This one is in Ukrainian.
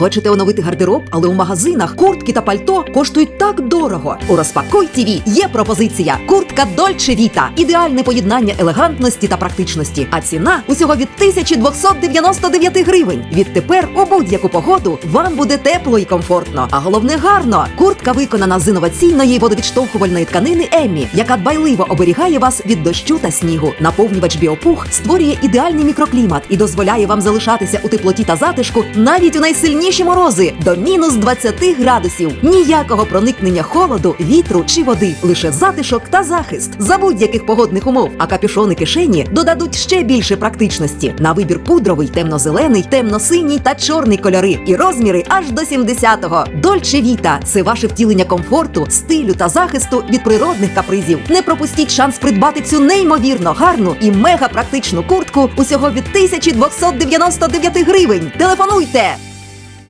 Хочете оновити гардероб, але у магазинах куртки та пальто коштують так дорого. У розпакуй ТІВІ є пропозиція. Куртка Дольче Віта. Ідеальне поєднання елегантності та практичності. А ціна усього від 1299 гривень. Відтепер у будь-яку погоду вам буде тепло і комфортно. А головне гарно. Куртка виконана з інноваційної водовідштовхувальної тканини Еммі, яка дбайливо оберігає вас від дощу та снігу. Наповнювач біопух створює ідеальний мікроклімат і дозволяє вам залишатися у теплоті та затишку навіть у найсильніші морози до мінус 20 градусів. Ніякого проникнення холоду, вітру чи води, лише затишок та захист за будь-яких погодних умов. А капюшони кишені додадуть ще більше практичності. На вибір пудровий, темно-зелений, темно-синій та чорний кольори і розміри аж до 70-го. Дольче Віта це ваше втілення комфорту, стилю та захисту від природних капризів. Не пропустіть шанс придбати цю неймовірно гарну і мега практичну куртку усього від 1299 гривень. Телефонуйте!